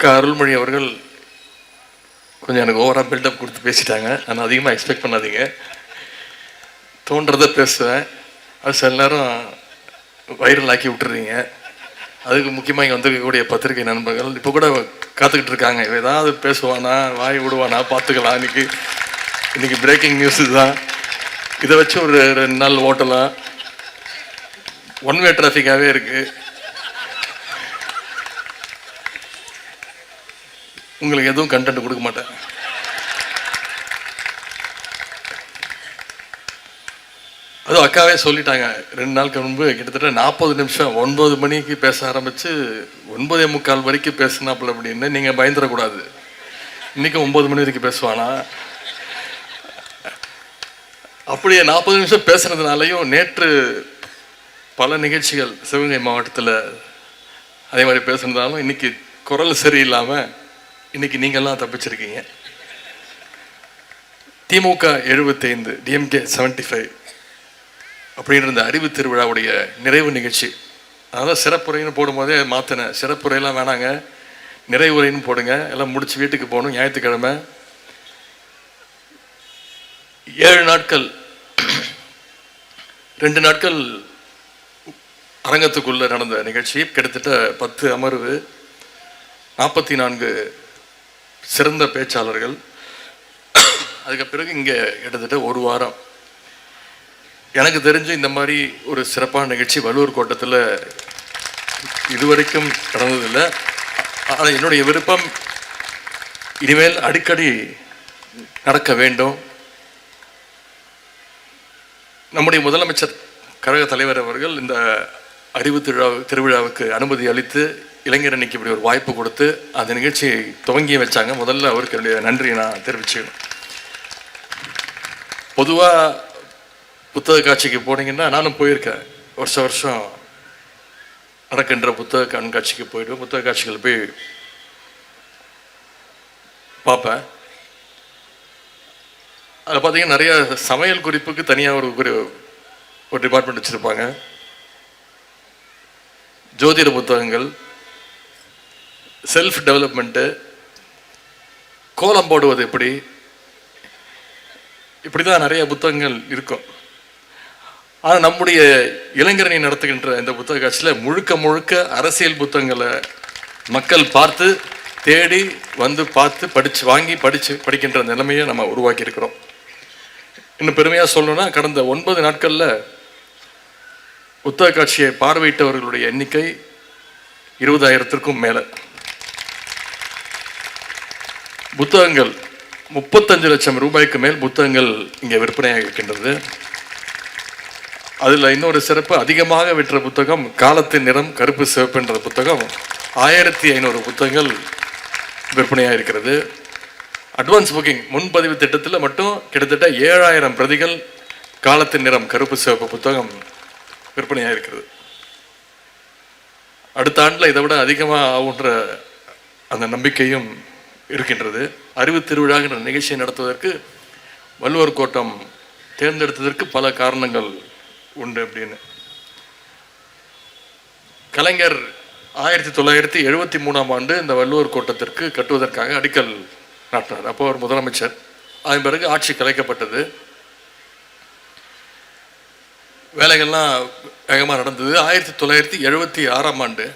அக்கா அருள்மொழி அவர்கள் கொஞ்சம் எனக்கு ஓவராக பில்டப் கொடுத்து பேசிட்டாங்க. ஆனால் அதிகமாக எக்ஸ்பெக்ட் பண்ணாதீங்க. தோன்றதை பேசுவேன் அது சில நேரம் வைரல் ஆக்கி விட்டுறீங்க. அதுக்கு முக்கியமாக இங்கே வந்திருக்கக்கூடிய பத்திரிகை நண்பர்கள் இப்போ கூட காத்துக்கிட்டு இருக்காங்க. ஏதாவது பேசுவானா வாய் விடுவானா பார்த்துக்கலாம். இன்னைக்கு இன்னைக்கு பிரேக்கிங் நியூஸ் தான் இதை வச்சு ஒரு ரெண்டு நாள் ஓட்டலாம். ஒன் வே டிராஃபிக்காகவே இருக்குது உங்களுக்கு எதுவும் கண்டென்ட் கொடுக்க மாட்டேன். அதுவும் அக்காவே சொல்லிட்டாங்க ரெண்டு நாளுக்கு முன்பு கிட்டத்தட்ட நாற்பது நிமிஷம் ஒன்பது மணிக்கு பேச ஆரம்பித்து ஒன்பதே முக்கால் வரைக்கும் பேசினாப்புல அப்படின்னு நீங்கள் பயந்துடக்கூடாது. இன்றைக்கி ஒன்பது மணி வரைக்கும் பேசுவானா? அப்படியே நாற்பது நிமிஷம் பேசுனதுனாலையும் நேற்று பல நிகழ்ச்சிகள் சிவகங்கை மாவட்டத்தில் அதே மாதிரி பேசுனதாலும் இன்றைக்கி குரல் சரியில்லாமல் இன்னைக்கு நீங்கள்லாம் தப்பிச்சிருக்கீங்க. திமுக எழுபத்தைந்து டிஎம்கே செவன்டி ஃபைவ் அப்படின்ற இந்த அறிவு திருவிழாவுடைய நிறைவு நிகழ்ச்சி. அதான் சிறப்புரைன்னு போடும்போதே மாற்றினேன் சிறப்புரையெல்லாம் வேணாங்க. நிறைவுரைன்னு போடுங்க. எல்லாம் முடிச்சு வீட்டுக்கு போகணும். ஞாயிற்றுக்கிழமை. ஏழு நாட்கள். ரெண்டு நாட்கள் அரங்கத்துக்குள்ளே நடந்த நிகழ்ச்சி. கிட்டத்தட்ட பத்து அமர்வு. நாற்பத்தி நான்கு சிறந்த பேச்சாளர்கள். அதுக்கு பிறகு இங்கே கிட்டத்தட்ட ஒரு வாரம். எனக்கு தெரிஞ்சு இந்த மாதிரி ஒரு சிறப்பான நிகழ்ச்சி வல்லூர் கோட்டத்தில் இதுவரைக்கும் நடந்ததில்லை. ஆனால் என்னுடைய விருப்பம் இனிமேல் அடிக்கடி நடக்க வேண்டும். நம்முடைய முதலமைச்சர் கழக தலைவர் அவர்கள் இந்த அறிவு திருவிழா திருவிழாவுக்கு அனுமதி அளித்து இளைஞர் அன்னைக்கு இப்படி ஒரு வாய்ப்பு கொடுத்து அந்த நிகழ்ச்சியை துவங்கி வச்சாங்க. முதல்ல அவருக்கு என்னுடைய நன்றியை நான் தெரிவிச்சுக்கணும் பொதுவாக புத்தக காட்சிக்கு போனீங்கன்னா நானும் போயிருக்கேன். வருஷம் வருஷம் நடக்கின்ற புத்தக கண்காட்சிக்கு போயிடுவேன் புத்தக காட்சிகள் போய் பார்ப்பேன். அதில் பார்த்தீங்கன்னா நிறைய சமையல் குறிப்புக்கு தனியாக ஒரு குறி ஒரு டிபார்ட்மெண்ட் வச்சுருப்பாங்க. ஜோதிட புத்தகங்கள் செல்ஃப் டெவலப்மெண்ட்டு கோலம் போடுவது எப்படி? இப்படி தான் நிறைய புத்தகங்கள் இருக்கும். ஆனால் நம்முடைய இளைஞரணி நடத்துகின்ற இந்த புத்தக காட்சியில் முழுக்க முழுக்க அரசியல் புத்தகங்களை மக்கள் பார்த்து தேடி வந்து பார்த்து படித்து வாங்கி படித்து படிக்கின்ற நிலைமையை நம்ம உருவாக்கியிருக்கிறோம். இன்னும் பெருமையாக சொல்லணும்னா கடந்த ஒன்பது நாட்களில் புத்தக காட்சியை பார்வையிட்டவர்களுடைய எண்ணிக்கை இருபதாயிரத்திற்கும் மேலே. புத்தகங்கள் முப்பத்தஞ்சு லட்சம் ரூபாய்க்கு மேல் புத்தகங்கள் இங்கே விற்பனையாக இருக்கின்றது. அதில் இன்னொரு சிறப்பு அதிகமாக விற்ற புத்தகம் காலத்தின் நிறம் கருப்பு சிவப்புன்ற புத்தகம் ஆயிரத்தி ஐநூறு புத்தகங்கள் விற்பனையாக இருக்கிறது. அட்வான்ஸ் புக்கிங் முன்பதிவு திட்டத்தில் மட்டும் கிட்டத்தட்ட ஏழாயிரம் பிரதிகள் காலத்தின் நிறம் கருப்பு சிவப்பு புத்தகம் விற்பனையாக இருக்கிறது. அடுத்த ஆண்டில் இதை விட அதிகமாக ஆகுன்ற அந்த நம்பிக்கையும் இருக்கின்றது. அறிவு திருவிழாங்கிற நிகழ்ச்சியை நடத்துவதற்கு வள்ளுவர் கோட்டம் தேர்ந்தெடுத்ததற்கு பல காரணங்கள் உண்டு அப்படின்னு. கலைஞர் ஆயிரத்தி தொள்ளாயிரத்தி எழுபத்தி மூணாம் ஆண்டு இந்த வள்ளுவர் கோட்டத்திற்கு கட்டுவதற்காக அடிக்கல் நாட்டினார். அப்போ அவர் முதலமைச்சர். அதன் பிறகு ஆட்சி கலைக்கப்பட்டது. வேலைகள்லாம் வேகமாக நடந்தது. ஆயிரத்தி தொள்ளாயிரத்தி எழுபத்தி ஆறாம் ஆண்டு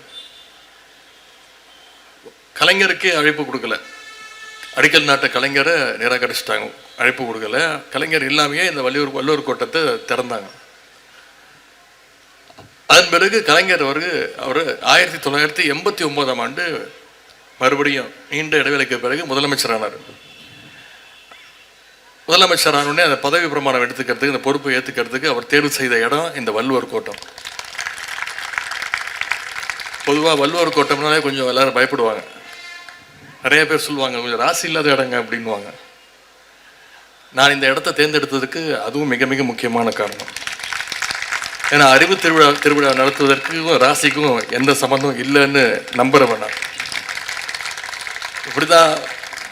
கலைஞருக்கே அழைப்பு கொடுக்கல. அடிக்கல் நாட்ட கலைஞரை நிராகரிச்சிட்டாங்க. அழைப்பு கொடுக்கல. கலைஞர் இல்லாமையே இந்த வள்ளுவர் வள்ளுவர் கோட்டத்தை திறந்தாங்க. அதன் பிறகு கலைஞர் அவரு அவர் ஆயிரத்தி தொள்ளாயிரத்தி எண்பத்தி ஒன்பதாம் ஆண்டு மறுபடியும் நீண்ட இடைவெளிக்கு பிறகு முதலமைச்சரானார். முதலமைச்சர் அந்த பதவி பிரமாணம் எடுத்துக்கிறதுக்கு இந்த பொறுப்பை ஏற்றுக்கிறதுக்கு அவர் தேர்வு செய்த இடம் இந்த வள்ளுவர் கோட்டம். பொதுவாக வள்ளுவர் கோட்டம்னாலே கொஞ்சம் எல்லாரும் பயப்படுவாங்க. நிறைய பேர் சொல்லுவாங்க கொஞ்சம் ராசி இல்லாத இடங்க அப்படின்வாங்க நான் இந்த இடத்த தேர்ந்தெடுத்ததுக்கு அதுவும் மிக மிக முக்கியமான காரணம். ஏன்னா அறிவு திருவிழா திருவிழா நடத்துவதற்கும் ராசிக்கும் எந்த சம்மந்தம் இல்லைன்னு நம்புகிறவன் நான் இப்படிதான்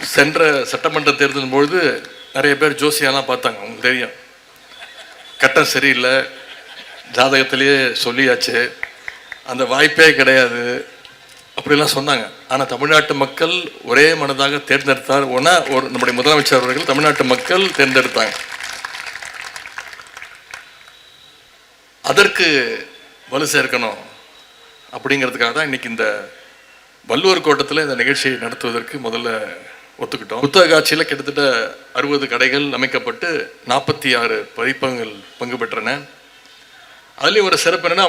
சென்ற சட்டமன்ற தேர்தலின் பொழுது நிறைய பேர் ஜோசியெல்லாம் பார்த்தாங்க உங்களுக்கு தெரியும். கட்டம் சரியில்லை. ஜாதகத்திலேயே சொல்லியாச்சு. அந்த வாய்ப்பே கிடையாது. அப்படிலாம் சொன்னாங்க. ஆனால் தமிழ்நாட்டு மக்கள் ஒரே மனதாக தேர்ந்தெடுத்தார். ஒன்றா ஒரு நம்முடைய முதலமைச்சர் அவர்கள் தமிழ்நாட்டு மக்கள் தேர்ந்தெடுத்தாங்க. அதற்கு வலு சேர்க்கணும் அப்படிங்கிறதுக்காக தான் இன்னைக்கு இந்த வள்ளுவர் கோட்டத்தில் இந்த நிகழ்ச்சியை நடத்துவதற்கு முதல்ல ஒத்துக்கிட்டோம். புத்தக காட்சியில் கிட்டத்தட்ட அறுபது கடைகள் அமைக்கப்பட்டு நாற்பத்தி ஆறு பதிப்பகங்கள் பங்கு பெற்றன. அதுலேயும் ஒரு சிறப்பு என்னென்னா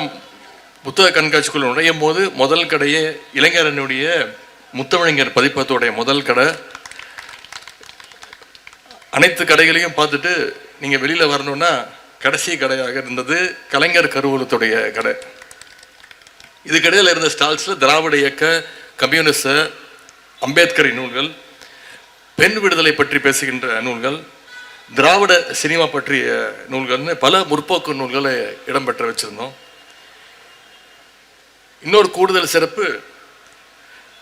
புத்தக கண்காட்சிக்குள் நுழையும் போது முதல் கடையே இளைஞரனுடைய முத்தமிழங்கர் பதிப்பத்தோடைய முதல் கடை. அனைத்து கடைகளையும் பார்த்துட்டு நீங்கள் வெளியில் வரணும்னா கடைசி கடையாக இருந்தது கலைஞர் கருவூலத்துடைய கடை. இது கடையில் இருந்த ஸ்டால்ஸில் திராவிட இயக்க கம்யூனிச அம்பேத்கரி நூல்கள் பெண் விடுதலை பற்றி பேசுகின்ற நூல்கள் திராவிட சினிமா பற்றிய நூல்கள்னு பல முற்போக்கு நூல்களை இடம்பெற்ற வச்சுருந்தோம். இன்னொரு கூடுதல் சிறப்பு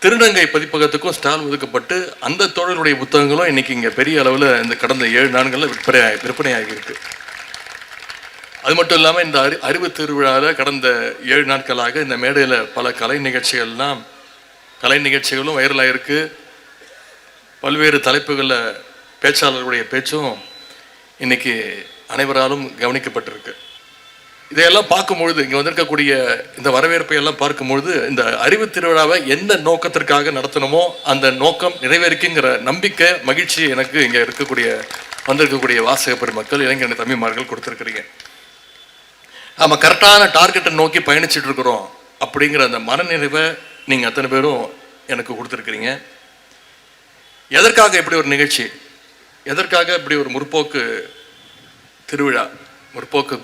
திருநங்கை பதிப்பகத்துக்கும் ஸ்டால் ஒதுக்கப்பட்டு அந்த தோழர்களுடைய புத்தகங்களும் இன்னைக்கு இங்கே பெரிய அளவில் இந்த கடந்த ஏழு நாட்களில் விற்பனை விற்பனையாகி இருக்கு. அது மட்டும் இல்லாமல் இந்த அறி அறிவு திருவிழாவில் கடந்த ஏழு நாட்களாக இந்த மேடையில் பல கலை நிகழ்ச்சிகள்லாம் கலை நிகழ்ச்சிகளும் வைரலாக இருக்கு. பல்வேறு தலைப்புகளில் பேச்சாளர்களுடைய பேச்சும் இன்னைக்கு அனைவராலும் கவனிக்கப்பட்டிருக்கு. இதையெல்லாம் பார்க்கும்பொழுது இங்கே வந்திருக்கக்கூடிய இந்த வரவேற்பை எல்லாம் பார்க்கும்பொழுது இந்த அறிவு திருவிழாவை எந்த நோக்கத்திற்காக நடத்தணுமோ அந்த நோக்கம் நிறைவேறிக்குங்கிற நம்பிக்கை மகிழ்ச்சி எனக்கு இங்கே இருக்கக்கூடிய வந்திருக்கக்கூடிய வாசக பெருமக்கள் இளைஞர் தம்பிமார்கள் கொடுத்துருக்குறீங்க. நம்ம கரெக்டான டார்கெட்டை நோக்கி பயணிச்சுட்டு இருக்கிறோம் அப்படிங்கிற அந்த மனநிறைவை நீங்கள் அத்தனை பேரும் எனக்கு கொடுத்துருக்குறீங்க. எதற்காக இப்படி ஒரு நிகழ்ச்சி? எதற்காக இப்படி ஒரு முற்போக்கு திருவிழா முற்போக்கு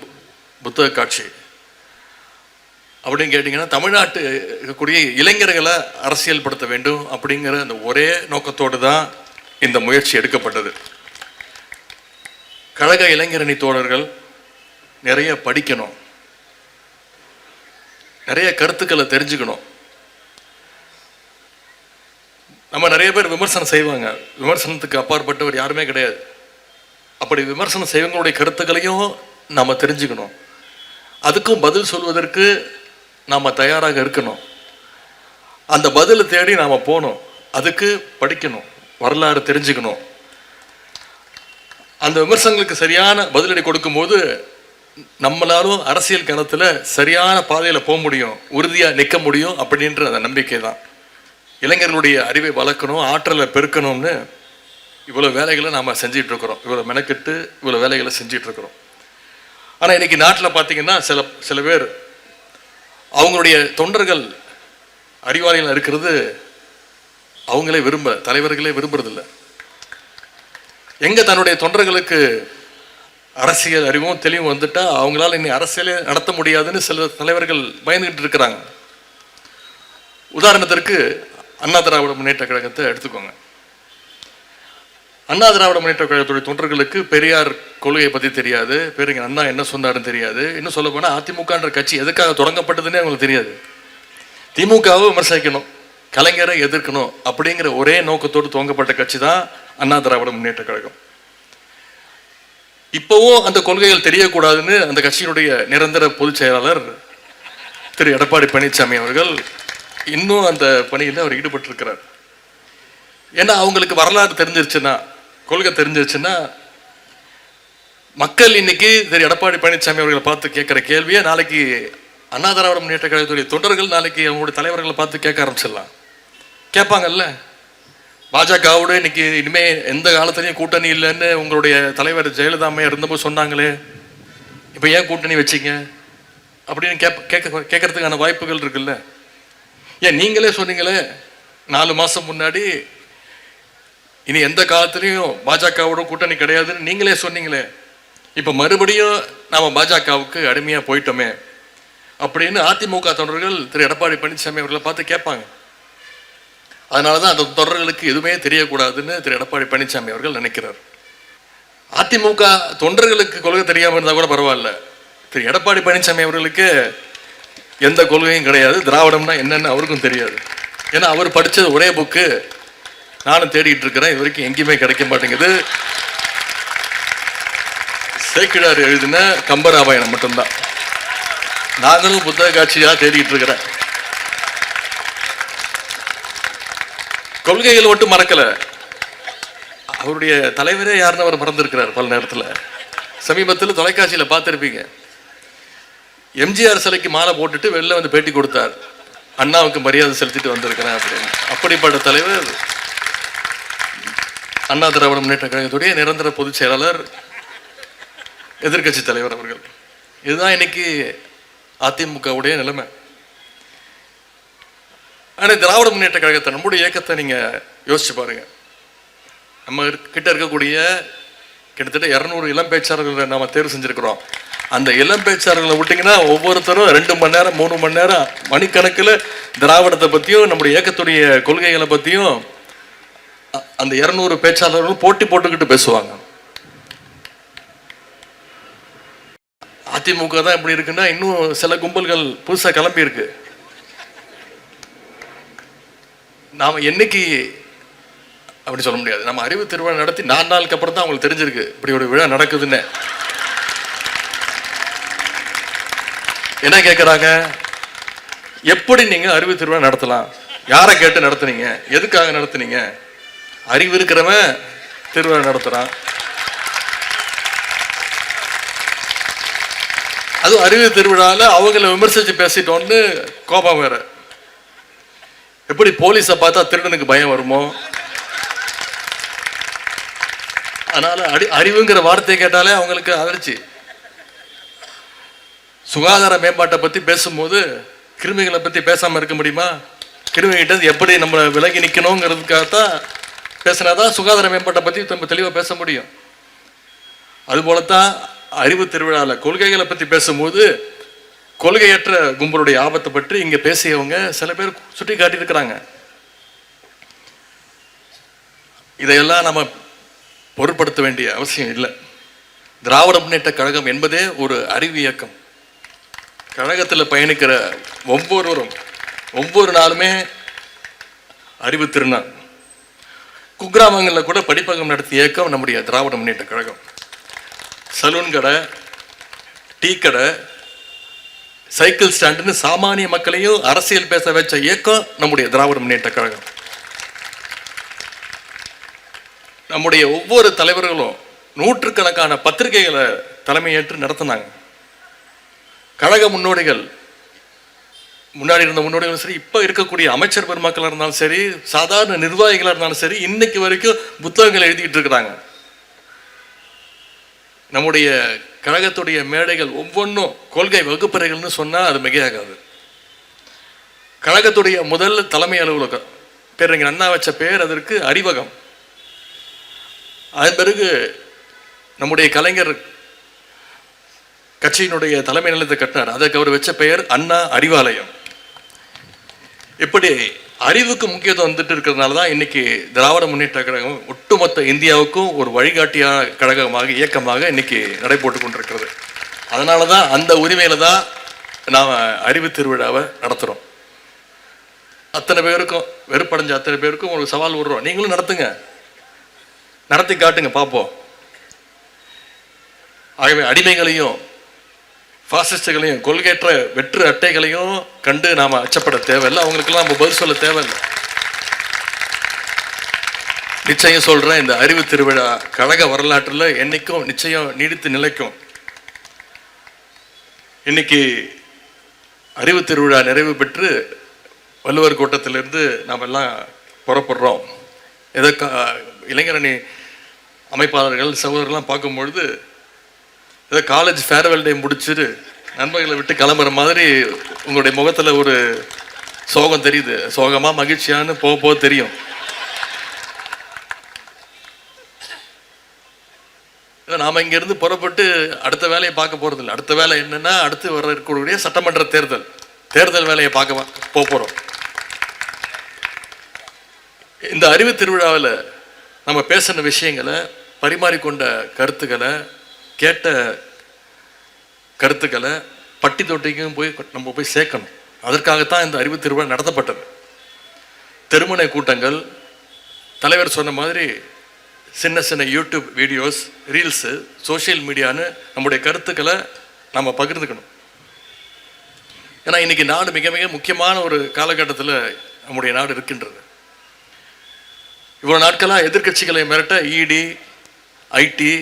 புத்தக காட்சி அப்படின்னு கேட்டிங்கன்னா தமிழ்நாட்டு இருக்கக்கூடிய இளைஞர்களை அரசியல்படுத்த வேண்டும் அப்படிங்கிற அந்த ஒரே நோக்கத்தோடு தான் இந்த முயற்சி எடுக்கப்பட்டது. கழக இளைஞரணி தோழர்கள் நிறைய படிக்கணும். நிறைய கருத்துக்களை தெரிஞ்சுக்கணும். நம்ம நிறைய பேர் விமர்சனம் செய்வாங்க. விமர்சனத்துக்கு அப்பாற்பட்டவர் யாருமே கிடையாது. அப்படி விமர்சனம் செய்வங்களுடைய கருத்துக்களையும் நாம் தெரிஞ்சுக்கணும். அதுக்கும் பதில் சொல்வதற்கு நாம் தயாராக இருக்கணும். அந்த பதிலை தேடி நாம் போகணும். அதுக்கு படிக்கணும். வரலாறு தெரிஞ்சுக்கணும். அந்த விமர்சனங்களுக்கு சரியான பதிலடி கொடுக்கும்போது நம்மளாலும் அரசியல் கணத்தில் சரியான பாதையில் போக முடியும். உறுதியாக நிற்க முடியும் அப்படின்ற அந்த நம்பிக்கை தான் இளைஞர்களுடைய அறிவை வளர்க்கணும் ஆற்றலை பெருக்கணும்னு இவ்வளோ வேலைகளை நாம் செஞ்சிட்ருக்கிறோம் இவ்வளோ மெனக்கெட்டு இவ்வளோ வேலைகளை செஞ்சிகிட்ருக்குறோம் ஆனால் இன்றைக்கி நாட்டில் பார்த்தீங்கன்னா சில சில பேர் அவங்களுடைய தொண்டர்கள் அறிவாளிகள் இருக்கிறது அவங்களே விரும்ப தலைவர்களே விரும்புறதில்ல. எங்கே தன்னுடைய தொண்டர்களுக்கு அரசியல் அறிவும் தெளிவும் வந்துட்டால் அவங்களால இனி அரசியலே நடத்த முடியாதுன்னு சில தலைவர்கள் பயந்துகிட்டு இருக்கிறாங்க. உதாரணத்திற்கு அண்ணா திராவிட முன்னேற்ற கழகத்தை எடுத்துக்கோங்க. அண்ணா திராவிட முன்னேற்ற கழகத்துடைய தொண்டர்களுக்கு பெரியார் கொள்கையை பற்றி தெரியாது. பேருங்க அண்ணா என்ன சொன்னாருன்னு தெரியாது. இன்னும் சொல்ல போனால் அதிமுகன்ற கட்சி எதுக்காக தொடங்கப்பட்டதுன்னே அவங்களுக்கு தெரியாது. திமுகவை விமர்சிக்கணும் கலைஞரை எதிர்க்கணும் அப்படிங்கிற ஒரே நோக்கத்தோடு துவங்கப்பட்ட கட்சி தான் அண்ணா திராவிட முன்னேற்ற கழகம். இப்போவும் அந்த கொள்கைகள் தெரியக்கூடாதுன்னு அந்த கட்சியினுடைய நிரந்தர பொதுச் செயலாளர் திரு எடப்பாடி பழனிசாமி அவர்கள் இன்னும் அந்த பணியில் அவர் ஈடுபட்டிருக்கிறார். ஏன்னா அவங்களுக்கு வரலாறு தெரிஞ்சிருச்சுன்னா கொள்கை தெரிஞ்சிருச்சுன்னா மக்கள் இன்னைக்கு திரு எடப்பாடி பழனிசாமி அவர்களை பார்த்து கேட்குற கேள்வியை நாளைக்கு அண்ணா திராவிட முன்னேற்ற கழகத்துடைய தொண்டர்கள் நாளைக்கு அவங்களுடைய தலைவர்களை பார்த்து கேட்க ஆரம்பிச்சிடலாம். கேட்பாங்கல்ல? பாஜகவோட இன்னைக்கு இனிமே எந்த காலத்துலையும் கூட்டணி இல்லைன்னு உங்களுடைய தலைவர் ஜெயலலிதா இருந்தபோது சொன்னாங்களே இப்போ ஏன் கூட்டணி வச்சீங்க? அப்படின்னு கேப் கேட்க கேட்கறதுக்கான வாய்ப்புகள் இருக்குல்ல? ஏன் நீங்களே சொன்னீங்களே நாலு மாதம் முன்னாடி இனி எந்த காலத்துலேயும் பாஜகவோட கூட்டணி கிடையாதுன்னு நீங்களே சொன்னீங்களே. இப்போ மறுபடியும் நாம் பாஜகவுக்கு அடிமையாக போயிட்டோமே அப்படின்னு அதிமுக தொண்டர்கள் திரு எடப்பாடி பழனிசாமி அவர்களை பார்த்து கேட்பாங்க. அதனால தான் அந்த தொண்டர்களுக்கு எதுவுமே தெரியக்கூடாதுன்னு திரு எடப்பாடி பழனிசாமி அவர்கள் நினைக்கிறார். அதிமுக தொண்டர்களுக்கு கொள்கை தெரியாமல் இருந்தால் கூட பரவாயில்ல. திரு எடப்பாடி பழனிசாமி அவர்களுக்கு எந்த கொள்கையும் கிடையாது. திராவிடம்னா என்னென்னு அவருக்கும் தெரியாது. ஏன்னா அவர் படித்தது ஒரே புக்கு. நானும் தேடிட்டு இருக்கிறேன். இது வரைக்கும் எங்கேயுமே கிடைக்க மாட்டேங்குது. சேக்கிழார் எழுதின கம்பராமாயணம் மட்டும்தான். நாங்களும் புத்தக காட்சியாக தேடிட்டு இருக்கிறேன். கொள்கைகள் மட்டும் மறக்கல. அவருடைய தலைவரே யாருன்னு அவர் மறந்துருக்கிறார் பல நேரத்தில். சமீபத்தில் தொலைக்காட்சியில் பார்த்துருப்பீங்க. எம்ஜிஆர் சிலைக்கு மாலை போட்டுட்டு வெளில வந்து பேட்டி கொடுத்தார். அண்ணாவுக்கு மரியாதை செலுத்திட்டு வந்திருக்கிறேன் அப்படின்னு. அப்படிப்பட்ட தலைவர் அண்ணா திராவிட முன்னேற்ற கழகத்துடைய நிரந்தர பொதுச் செயலாளர் எதிர்க்கட்சி தலைவர் அவர்கள். இதுதான் இன்னைக்கு அதிமுகவுடைய நிலைமை. ஆனால் திராவிட முன்னேற்ற கழகத்தை நம்முடைய இயக்கத்தை நீங்கள் யோசிச்சு பாருங்க. நம்ம கிட்ட இருக்கக்கூடிய கிட்டத்தட்ட இரநூறு இளம் பேச்சாளர்களை நாம் தேர்வு செஞ்சுருக்கிறோம். அந்த இளம் பேச்சாளர்களை விட்டிங்கன்னா ஒவ்வொருத்தரும் ரெண்டு மணி நேரம் மூணு மணி நேரம் மணிக்கணக்கில் திராவிடத்தை பற்றியும் நம்முடைய இயக்கத்துடைய கொள்கைகளை பற்றியும் அந்த இரநூறு பேச்சாளர்களும் போட்டி போட்டுக்கிட்டு பேசுவாங்க. அதிமுக தான் இப்படி இருக்குன்னா இன்னும் சில கும்பல்கள் புதுசாக கிளம்பி இருக்கு. என்னைக்கு அப்படி சொல்ல முடியாது. நம்ம அறிவு திருவிழா நடத்தி நாலு நாளுக்கு அப்புறம் தான் அவங்களுக்கு தெரிஞ்சிருக்கு இப்படி ஒரு விழா நடக்குதுன்னு. என்ன கேட்குறாங்க எப்படி நீங்கள் அறிவு திருவிழா நடத்தலாம்? யாரை கேட்டு நடத்துனீங்க? எதுக்காக நடத்துனீங்க? அறிவு இருக்கிறவன் திருவிழா நடத்துறான். அதுவும் அறிவு திருவிழால அவங்கள விமர்சிச்சு பேசிட்டோன்னு கோபம் வேற. எப்படி போலீஸை பார்த்தா திருடனுக்கு பயம் வருமோ? அதனால அடி அறிவுங்கிற வார்த்தையை கேட்டாலே அவங்களுக்கு அதிர்ச்சி. சுகாதார மேம்பாட்டை பத்தி பேசும்போது கிருமிகளை பத்தி பேசாம இருக்க முடியுமா? கிருமிகிட்ட எப்படி நம்ம விலகி பேசினா பேசினாதான் சுகாதார மேம்பாட்டை பற்றி நம்ம தெளிவாக பேச முடியும். அதுபோலத்தான் அறிவு திருவிழாவில் கொள்கைகளை பற்றி பேசும்போது கொள்கையற்ற கும்பலுடைய ஆபத்தை பற்றி இங்கே பேசியவங்க சில பேர் சுட்டி காட்டியிருக்கிறாங்க. இதையெல்லாம் நம்ம பொருட்படுத்த வேண்டிய அவசியம் இல்லை. திராவிட முன்னேற்ற கழகம் என்பதே ஒரு அறிவு இயக்கம். கழகத்தில் பயணிக்கிற ஒவ்வொருவரும் ஒவ்வொரு நாளுமே அறிவு திருநாள். குக்கிராமங்களில் கூட படிப்பகம் நடத்திய இயக்கம் நம்முடைய திராவிட முன்னேற்ற கழகம். சலூன் கடை டீ கடை சைக்கிள் ஸ்டாண்டுன்னு சாமானிய மக்களையும் அரசியல் பேச வச்ச இயக்கம் நம்முடைய திராவிட முன்னேற்ற கழகம். நம்முடைய ஒவ்வொரு தலைவர்களும் நூற்றுக்கணக்கான பத்திரிகைகளை தலைமையேற்று நடத்தினாங்க. கழக முன்னோடிகள் முன்னாடி இருந்த முன்னோடிகளும் சரி இப்போ இருக்கக்கூடிய அமைச்சர் பெருமக்களாக இருந்தாலும் சரி சாதாரண நிர்வாகிகளாக இருந்தாலும் சரி இன்னைக்கு வரைக்கும் புத்தகங்கள் எழுதிக்கிட்டு இருக்கிறாங்க. நம்முடைய கழகத்துடைய மேடைகள் ஒவ்வொன்றும் கொள்கை வகுப்பறைகள்னு சொன்னால் அது மிகையாகாது. கழகத்துடைய முதல் தலைமை அலுவலகம் பேரறிஞர் அண்ணா வச்ச பேர் அதற்கு அறிவகம். அதன் பிறகு நம்முடைய கலைஞர் கட்சியினுடைய தலைமை நிலையத்தை கட்டினார். அதற்கு அவர் வச்ச பெயர் அண்ணா அறிவாலயம். இப்படி அறிவுக்கு முக்கியத்துவம் வந்துட்டு இருக்கிறதுனால தான் இன்னைக்கு திராவிட முன்னேற்ற கழகம் ஒட்டுமொத்த இந்தியாவுக்கும் ஒரு வழிகாட்டியான கழகமாக இயக்கமாக இன்னைக்கு நடைபோட்டு கொண்டிருக்கிறது. அதனால தான் அந்த உரிமையில தான் நாம் அறிவு திருவிழாவை நடத்துகிறோம் அத்தனை பேருக்கும் வெறுப்படைஞ்ச அத்தனை பேருக்கும் ஒரு சவால் விடுறோம். நீங்களும் நடத்துங்க. நடத்தி காட்டுங்க பார்ப்போம் ஆகவே அடிமைகளையும் பாசிஸ்டுகளையும் கொள்கையற்ற வெற்று அட்டைகளையும் கண்டு நாம் அச்சப்பட தேவையில்லை. அவங்களுக்கெல்லாம் நம்ம பதில் சொல்ல தேவையில்லை. நிச்சயம் சொல்கிறேன் இந்த அறிவு திருவிழா கழக வரலாற்றில் என்னைக்கும் நிச்சயம் நீடித்து நிலைக்கும். இன்னைக்கு அறிவு திருவிழா நிறைவு பெற்று வள்ளுவர் கூட்டத்திலிருந்து நாம் எல்லாம் புறப்படுறோம். ஏதோ இளைஞரணி அமைப்பாளர்கள் சகோதரர்லாம் பார்க்கும்பொழுது ஏதோ காலேஜ் ஃபேர்வெல் டே முடிச்சுட்டு நண்பர்களை விட்டு கிளம்புற மாதிரி உங்களுடைய முகத்தில் ஒரு சோகம் தெரியுது. சோகமாக மகிழ்ச்சியான்னு போக போக தெரியும். நாம் இங்கேருந்து புறப்பட்டு அடுத்த வேலையை பார்க்க போகிறதில்ல இல்லை அடுத்த வேலை என்னென்னா அடுத்து வர இருக்கக்கூடிய சட்டமன்ற தேர்தல். தேர்தல் வேலையை பார்க்க போக போகிறோம் இந்த அறிவு திருவிழாவில் நம்ம பேசின விஷயங்களை பரிமாறிக்கொண்ட கருத்துக்களை கேட்ட கருத்துக்களை பட்டி தொட்டிக்கும் போய் நம்ம போய் சேர்க்கணும். அதற்காகத்தான் இந்த அறிவு திருவிழா நடத்தப்பட்டது. தெருமுனை கூட்டங்கள் தலைவர் சொன்ன மாதிரி சின்ன சின்ன யூடியூப் வீடியோஸ் ரீல்ஸு சோஷியல் மீடியான்னு நம்முடைய கருத்துக்களை நம்ம பகிர்ந்துக்கணும். ஏன்னா இன்றைக்கி நாடு மிக மிக முக்கியமான ஒரு காலகட்டத்தில் நம்முடைய நாடு இருக்கின்றது. இவ்வளோ நாட்களாக எதிர்க்கட்சிகளை மிரட்ட இடி ஐடி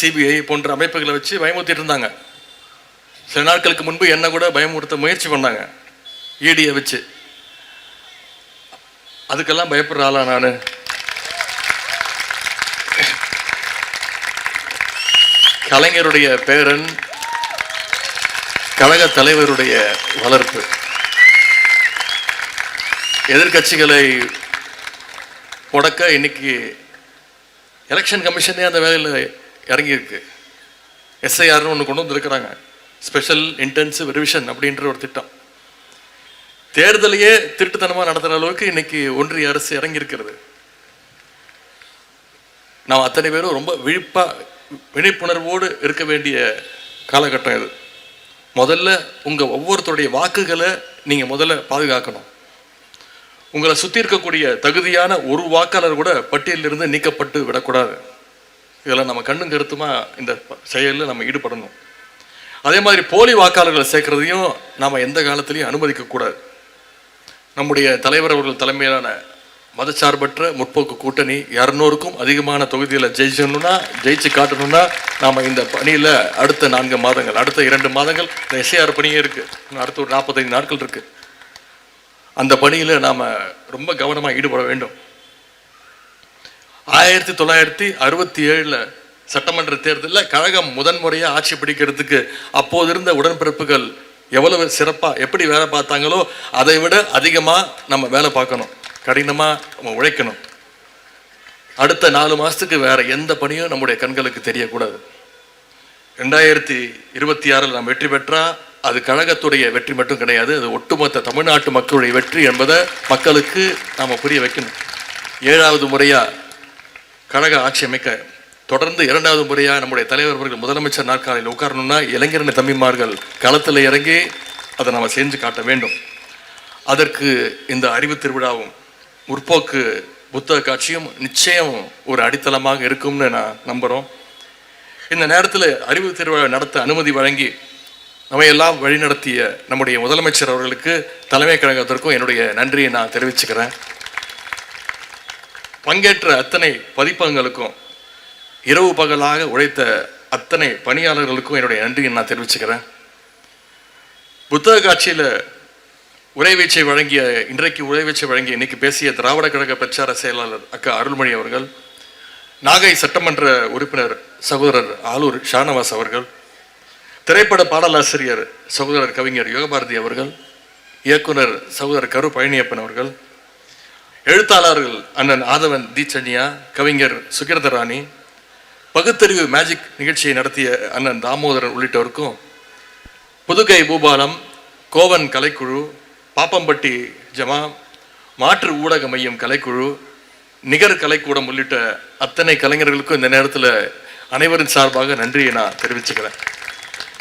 சிபிஐ போன்ற அமைப்புகளை வச்சு பயமுறுத்திட்டு இருந்தாங்க. சில நாட்களுக்கு முன்பு என்ன கூட பயமுறுத்த முயற்சி பண்ணாங்க. ஈடியை வச்சு. அதுக்கெல்லாம் பயப்படுற ஆளா நான். கலைஞருடைய பேரன் கழக தலைவருடைய வளர்ப்பு. எதிர்க்கட்சிகளை முடக்க இன்னைக்கு எலெக்ஷன் கமிஷனே அந்த வேலையில் இறங்கியிருக்கு. எஸ்ஐஆர்னு ஒன்று கொண்டு வந்திருக்கிறாங்க. ஸ்பெஷல் இன்டென்சிவ் ரிவிஷன் அப்படின்ற ஒரு திட்டம். தேர்தலையே திருட்டுத்தனமாக நடத்துகிற அளவுக்கு இன்னைக்கு ஒன்றிய அரசு இறங்கியிருக்கிறது. நாம் அத்தனை பேரும் ரொம்ப விழிப்பாக விழிப்புணர்வோடு இருக்க வேண்டிய காலகட்டம் இது. முதல்ல உங்கள் ஒவ்வொருத்தருடைய வாக்குகளை நீங்கள் முதல்ல பாதுகாக்கணும். உங்களை சுற்றி இருக்கக்கூடிய தகுதியான ஒரு வாக்காளர் கூட பட்டியலிருந்து நீக்கப்பட்டு விடக்கூடாது. இதில் நம்ம கண்ணும் கருத்துமா இந்த செயலில் நம்ம ஈடுபடணும். அதே மாதிரி போலி வாக்காளர்களை சேர்க்கறதையும் நாம் எந்த காலத்திலையும் அனுமதிக்கக்கூடாது நம்முடைய தலைவர் அவர்கள் தலைமையிலான மதச்சார்பற்ற முற்போக்கு கூட்டணி இரநூறுக்கும் அதிகமான தொகுதியில் ஜெயிச்சணும்னா ஜெயிச்சு காட்டணும்னா நாம் இந்த பணியில் அடுத்த நான்கு மாதங்கள் அடுத்த இரண்டு மாதங்கள் இந்த எஸ்ஏஆர் பணியே இருக்குது அடுத்த ஒரு நாற்பத்தைந்து நாட்கள் இருக்குது அந்த பணியில் நாம் ரொம்ப கவனமாக ஈடுபட வேண்டும். ஆயிரத்தி தொள்ளாயிரத்தி அறுபத்தி ஏழில் சட்டமன்ற தேர்தலில் கழகம் முதன்முறையாக ஆட்சி பிடிக்கிறதுக்கு அப்போது இருந்த உடன்பிறப்புகள் எவ்வளவு சிறப்பாக எப்படி வேலை பார்த்தாங்களோ அதை விட அதிகமாக நம்ம வேலை பார்க்கணும். கடினமாக நம்ம உழைக்கணும். அடுத்த நாலு மாதத்துக்கு வேற எந்த பணியும் நம்முடைய கண்களுக்கு தெரியக்கூடாது. ரெண்டாயிரத்தி இருபத்தி ஆறில் நாம் வெற்றி பெற்றால் அது கழகத்துடைய வெற்றி மட்டும் கிடையாது அது ஒட்டுமொத்த தமிழ்நாட்டு மக்களுடைய வெற்றி என்பதை மக்களுக்கு நாம் புரிய வைக்கணும். ஏழாவது முறையாக கழக ஆட்சி அமைக்க தொடர்ந்து இரண்டாவது முறையாக நம்முடைய தலைவர் அவர்கள் முதலமைச்சர் நாற்காலியில் உட்காரணும்னா இளைஞரணி தம்பிமார்கள் களத்தில் இறங்கி அதை நம்ம செஞ்சு காட்ட வேண்டும். அதற்கு இந்த அறிவு திருவிழாவும் முற்போக்கு புத்தக காட்சியும் நிச்சயம் ஒரு அடித்தளமாக இருக்கும்னு நான் நம்புகிறோம் இந்த நேரத்தில் அறிவு திருவிழா நடத்த அனுமதி வழங்கி நம்மையெல்லாம் வழிநடத்திய நம்முடைய முதலமைச்சர் அவர்களுக்கு தலைமை கழகத்திற்கும் என்னுடைய நன்றியை நான் தெரிவிச்சுக்கிறேன். பங்கேற்ற அத்தனை பதிப்பகங்களுக்கும் இரவு பகலாக உழைத்த அத்தனை பணியாளர்களுக்கும் என்னுடைய நன்றியை நான் தெரிவிச்சுக்கிறேன். புத்தக காட்சியில் உரைவீச்சை வழங்கிய இன்றைக்கு உரைவீச்சை வழங்கிய இன்னைக்கு பேசிய திராவிட கழக பிரச்சார செயலாளர் அக்கா அருள்மொழி அவர்கள் நாகை சட்டமன்ற உறுப்பினர் சகோதரர் ஆலூர் ஷானவாஸ் அவர்கள் திரைப்பட பாடலாசிரியர் சகோதரர் கவிஞர் யோகபாரதி அவர்கள் இயக்குனர் சகோதரர் கரு பழனியப்பன் அவர்கள் எழுத்தாளர்கள் அண்ணன் ஆதவன் தீச்சன்யா கவிஞர் சுகிரதராணி பகுத்தறிவு மேஜிக் நிகழ்ச்சியை நடத்திய அண்ணன் தாமோதரன் உள்ளிட்டோருக்கும் புதுகை பூபாலம் கோவன் கலைக்குழு பாப்பம்பட்டி ஜமா மாற்று ஊடக மையம் கலைக்குழு நிகர் கலைக்கூடம் உள்ளிட்ட அத்தனை கலைஞர்களுக்கும் இந்த நேரத்தில் அனைவரின் சார்பாக நன்றியை நான் தெரிவிச்சுக்கிறேன்.